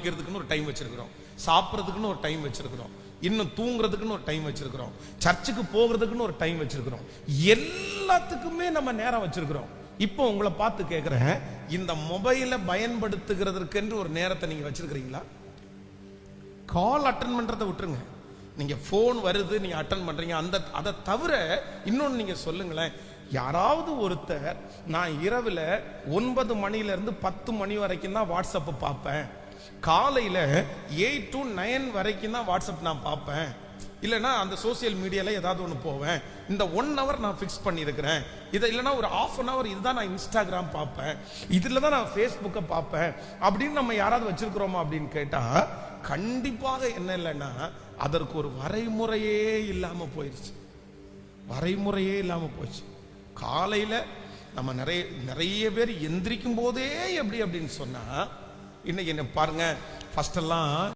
குடிக்கிறதுக்குன்னு ஒரு டைம் வச்சிருக்கிறோம். சாப்பிட்றதுக்குன்னு ஒரு டைம் வச்சிருக்கிறோம். இன்னும் தூங்குறதுக்குன்னு ஒரு டைம் வச்சிருக்கிறோம். சர்ச்சுக்கு போகிறதுக்குன்னு ஒரு டைம் வச்சிருக்கிறோம். எல்லாத்துக்குமே நம்ம நேரம் வச்சிருக்கிறோம். இப்போ உங்களை பார்த்து கேட்குறேன் இந்த மொபைலை பயன்படுத்துகிறதுக்கென்று ஒரு நேரத்தை நீங்க வச்சிருக்கிறீங்களா? கால் அட்டன் பண்றதை விட்டுருங்க. நீங்க ஃபோன் வருது நீங்க அட்டன் பண்றீங்க. அந்த அதை தவிர இன்னொன்னு நீங்க சொல்லுங்களேன். யாராவது ஒருத்தர் நான் இரவுல ஒன்பது மணிலேருந்து பத்து மணி வரைக்கும் தான் வாட்ஸ்அப் பார்ப்பேன். காலையில் எயிட் டு நைன் வரைக்கும் தான் வாட்ஸ்அப் நான் பார்ப்பேன். இல்லைன்னா அந்த சோஷியல் மீடியாவில் ஏதாவது ஒன்று போவேன். இந்த ஒன் ஹவர் நான் ஃபிக்ஸ் பண்ணியிருக்கிறேன். இதை இல்லைன்னா ஒரு ஆஃப் அன் ஹவர் இதுதான் நான் இன்ஸ்டாகிராம் பார்ப்பேன். இதில் தான் நான் ஃபேஸ்புக்கை பார்ப்பேன். அப்படின்னு நம்ம யாராவது வச்சிருக்கிறோமா அப்படின்னு கேட்டால் கண்டிப்பாக என்ன இல்லைன்னா அதற்கு ஒரு வரைமுறையே இல்லாமல் போயிடுச்சு வரைமுறையே இல்லாமல் போச்சு. காலையில் நம்ம நிறைய நிறைய பேர் எந்திரிக்கும் போதே எப்படி அப்படின்னு சொன்னால் இன்னைக்கு என்ன பாருங்க ஃபஸ்ட்டெல்லாம்